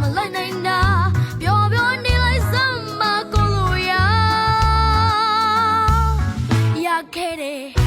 မလိုက်နိုင်တာပျော်ပျော်နေလိုက်စမ်းမကုန်လို့ရရခဲ့တယ်